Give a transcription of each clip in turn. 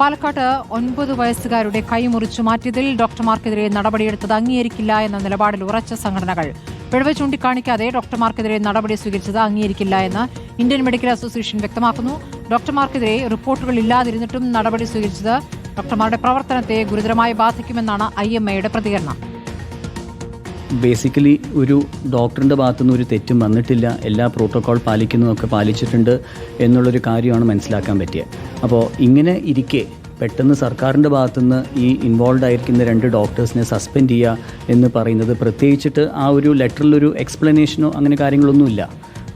പാലക്കാട്ട് ഒൻപത് വയസ്സുകാരുടെ കൈ മുറിച്ചു മാറ്റിയതിൽ ഡോക്ടർമാർക്കെതിരെ നടപടിയെടുത്തത് അംഗീകരിക്കില്ല എന്ന നിലപാടിൽ ഉറച്ച സംഘടനകൾ. പിഴവ് ചൂണ്ടിക്കാണിക്കാതെ ഡോക്ടർമാർക്കെതിരെ നടപടി സ്വീകരിച്ചത് അംഗീകരിക്കില്ല എന്ന് ഇന്ത്യൻ മെഡിക്കൽ അസോസിയേഷൻ വ്യക്തമാക്കുന്നു. ഡോക്ടർമാർക്കെതിരെ റിപ്പോർട്ടുകൾ ഇല്ലാതിരുന്നിട്ടും നടപടി സ്വീകരിച്ചത് ഡോക്ടർമാരുടെ പ്രവർത്തനത്തെ ഗുരുതരമായി ബാധിക്കുമെന്നാണ് ഐ പ്രതികരണം. ബേസിക്കലി ഒരു ഡോക്ടറിന്റെ ഭാഗത്തുനിന്ന് ഒരു തെറ്റും വന്നിട്ടില്ല. എല്ലാ പ്രോട്ടോക്കോൾ പാലിക്കുന്നതൊക്കെ പാലിച്ചിട്ടുണ്ട് എന്നുള്ളൊരു കാര്യമാണ് മനസ്സിലാക്കാൻ പറ്റിയത് അപ്പോൾ ഇങ്ങനെ ഇരിക്കെ പെട്ടെന്ന് സർക്കാരിന്റെ ഭാഗത്തുനിന്ന് ഈ ഇൻവോൾവ് ആയിരിക്കുന്ന രണ്ട് ഡോക്ടേഴ്സിനെ സസ്പെൻഡ് ചെയ്യുക എന്ന് പറയുന്നത് പ്രത്യേകിച്ചിട്ട് ആ ഒരു ലെറ്ററിലൊരു എക്സ്പ്ലനേഷനോ അങ്ങനെ കാര്യങ്ങളൊന്നുമില്ല.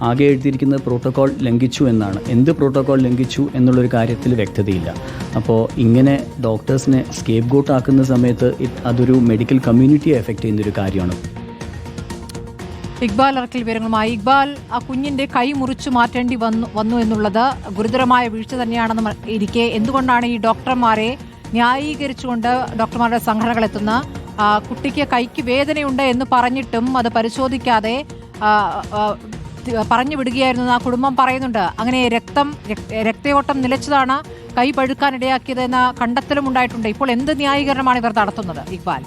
ആകെ എഴുതിയിരിക്കുന്നത് പ്രോട്ടോകോൾ ലംഘിച്ചു എന്നാണ്. എന്ത് പ്രോട്ടോകോൾ ലംഘിച്ചു എന്നുള്ളൊരു കാര്യത്തിൽ വ്യക്തതയില്ല. അപ്പോൾ ഇങ്ങനെ ഡോക്ടേഴ്സിനെ സ്കേപ്പ് ഗോട്ട് ആക്കുന്ന സമയത്ത് അതൊരു മെഡിക്കൽ കമ്മ്യൂണിറ്റിയെ എഫക്റ്റ് ചെയ്യുന്നൊരു കാര്യമാണ്. ഇക്ബാൽ അറക്കൽ വിവരങ്ങളുമായി. ഇക്ബാൽ ആ കുഞ്ഞിന്റെ കൈ മുറിച്ചു മാറ്റേണ്ടി വന്നു വന്നു എന്നുള്ളത് ഗുരുതരമായ വീഴ്ച തന്നെയാണെന്ന് ഇരിക്കെ. എന്തുകൊണ്ടാണ് ഈ ഡോക്ടർമാരെ ന്യായീകരിച്ചുകൊണ്ട് ഡോക്ടർമാരുടെ സംഘടനകൾ എത്തുന്ന? കുട്ടിക്ക് കൈക്ക് വേദനയുണ്ട് എന്ന് പറഞ്ഞിട്ടും അത് പരിശോധിക്കാതെ പറഞ്ഞു വിടുകയായിരുന്നു ആ കുടുംബം പറയുന്നുണ്ട്. അങ്ങനെ രക്തം രക്തയോട്ടം നിലച്ചതാണ് കൈ പഴുക്കാനിടയാക്കിയതെന്ന കണ്ടെത്തലും ഉണ്ടായിട്ടുണ്ട്. ഇപ്പോൾ എന്ത് ന്യായീകരണമാണ് ഇവർ നടത്തുന്നത് ഇക്ബാൽ?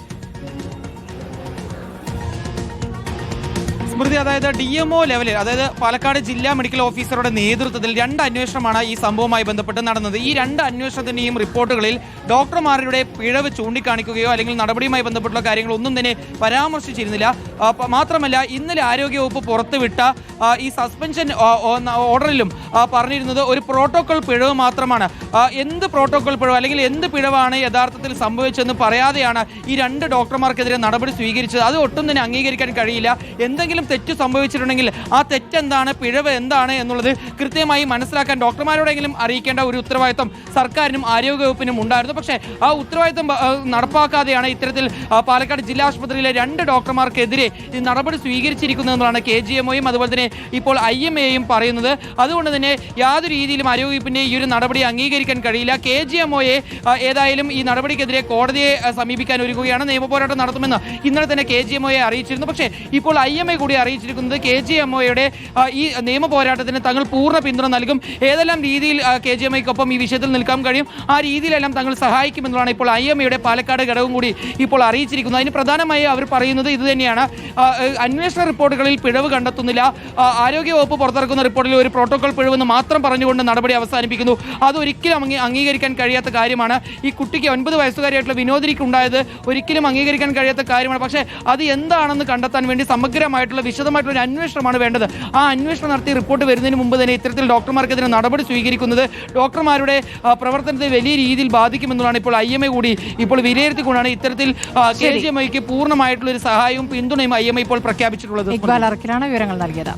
സ്മൃതി അതായത് ഡി എം ഒ ലെവലിൽ അതായത് പാലക്കാട് ജില്ലാ മെഡിക്കൽ ഓഫീസറുടെ നേതൃത്വത്തിൽ രണ്ട് അന്വേഷണമാണ് ഈ സംഭവവുമായി ബന്ധപ്പെട്ട് നടന്നത്. ഈ രണ്ട് അന്വേഷണത്തിന്റെയും റിപ്പോർട്ടുകളിൽ ഡോക്ടർമാരുടെ പിഴവ് ചൂണ്ടിക്കാണിക്കുകയോ അല്ലെങ്കിൽ നടപടിയുമായി ബന്ധപ്പെട്ടുള്ള കാര്യങ്ങൾ ഒന്നും തന്നെ പരാമർശിച്ചിരുന്നില്ല. മാത്രമല്ല ഇന്നലെ ആരോഗ്യവകുപ്പ് പുറത്തുവിട്ട ഈ സസ്പെൻഷൻ ഓർഡറിലും പറഞ്ഞിരുന്നത് ഒരു പ്രോട്ടോകോൾ പിഴവ് മാത്രമാണ്. എന്ത് പ്രോട്ടോകോൾ പിഴവ് അല്ലെങ്കിൽ എന്ത് പിഴവാണ് യഥാർത്ഥത്തിൽ സംഭവിച്ചതെന്ന് പറയാതെയാണ് ഈ രണ്ട് ഡോക്ടർമാർക്കെതിരെ നടപടി സ്വീകരിച്ചത്. അത് ഒട്ടും തന്നെ അംഗീകരിക്കാൻ കഴിയില്ല. എന്തെങ്കിലും തെറ്റ് സംഭവിച്ചിട്ടുണ്ടെങ്കിൽ ആ തെറ്റെന്താണ് പിഴവ് എന്താണ് എന്നുള്ളത് കൃത്യമായി മനസ്സിലാക്കാൻ ഡോക്ടർമാരോടെങ്കിലും അറിയിക്കേണ്ട ഒരു ഉത്തരവാദിത്വം സർക്കാരിനും ആരോഗ്യവകുപ്പിനും ഉണ്ടായിരുന്നു. പക്ഷേ ആ ഉത്തരവാദിത്വം നടപ്പാക്കാതെയാണ് ഇത്തരത്തിൽ പാലക്കാട് ജില്ലാ ആശുപത്രിയിലെ രണ്ട് ഡോക്ടർമാർക്കെതിരെ നടപടി സ്വീകരിച്ചിരിക്കുന്നതെന്നാണ് കെ ജി എം അതുപോലെ തന്നെ ഇപ്പോൾ ഐ എം എയും പറയുന്നത്. അതുകൊണ്ട് തന്നെ യാതൊരു രീതിയിലും ആരോഗ്യവകുപ്പിന്റെ ഈ ഒരു നടപടി അംഗീകരിക്കാൻ കഴിയില്ല. കെ ജി എം ഏതായാലും ഈ നടപടിക്കെതിരെ കോടതിയെ സമീപിക്കാൻ ഒരുങ്ങുകയാണ്. നിയമപോരാട്ടം നടത്തുമെന്ന് ഇന്നലെ തന്നെ കെ ജി എം അറിയിച്ചിരുന്നു. പക്ഷേ ഇപ്പോൾ ഐ എം എ കൂടി അറിയിച്ചിരിക്കുന്നത് കെ ജി എം ഒയുടെ ഈ നിയമ പോരാട്ടത്തിന് തങ്ങൾ പൂർണ പിന്തുണ നൽകും. ഏതെല്ലാം രീതിയിൽ കെ ജി എം ഐക്കൊപ്പം ഈ വിഷയത്തിൽ നിൽക്കാൻ കഴിയും? ആ രീതിയിലെല്ലാം തങ്ങൾ സഹായിക്കുമെന്നുള്ളതാണ് ഇപ്പോൾ ഐ എം എയുടെ പാലക്കാട് ഘടകം കൂടി ഇപ്പോൾ അറിയിച്ചിരിക്കുന്നത്. അതിന് പ്രധാനമായി അവർ പറയുന്നത് ഇത് തന്നെയാണ്. അന്വേഷണ റിപ്പോർട്ടുകളിൽ പിഴവ് കണ്ടെത്തുന്നില്ല. ആരോഗ്യവകുപ്പ് പുറത്തിറക്കുന്ന റിപ്പോർട്ടിൽ ഒരു പ്രോട്ടോകോൾ പിഴവെന്ന് മാത്രം പറഞ്ഞുകൊണ്ട് നടപടി അവസാനിപ്പിക്കുന്നു. അതൊരിക്കലും അംഗീ- അംഗീകരിക്കാൻ കഴിയാത്ത കാര്യമാണ്. ഈ കുട്ടിക്ക് ഒൻപത് വയസ്സുകാരിയായിട്ടുള്ള വിനോദിനിക്ക് ഉണ്ടായത് ഒരിക്കലും അംഗീകരിക്കാൻ കഴിയാത്ത കാര്യമാണ്. പക്ഷേ അത് എന്താണെന്ന് കണ്ടെത്താൻ വേണ്ടി സമഗ്രമായിട്ടുള്ള വിശദമായിട്ടുള്ള ഒരു അന്വേഷണമാണ് വേണ്ടത്. ആ അന്വേഷണം നടത്തി റിപ്പോർട്ട് വരുന്നതിന് മുമ്പ് തന്നെ ഇത്തരത്തിൽ ഡോക്ടർമാർക്കെതിരെ നടപടി സ്വീകരിക്കുന്നത് ഡോക്ടർമാരുടെ പ്രവർത്തനത്തെ വലിയ രീതിയിൽ ബാധിക്കുമെന്നുള്ളതാണ് ഇപ്പോൾ ഐ എം എ കൂടി ഇപ്പോൾ വിലയിരുത്തിക്കൊണ്ടാണ് ഇത്തരത്തിൽ കെ ജി എം ഐക്ക് പൂർണമായിട്ടുള്ള ഒരു സഹായവും പിന്തുണയും ഐ എം എ ഇപ്പോൾ പ്രഖ്യാപിച്ചിട്ടുള്ളത്. ഇക്ബാൽ അറക്കിലാണ് വിവരങ്ങൾ നൽകിയത്.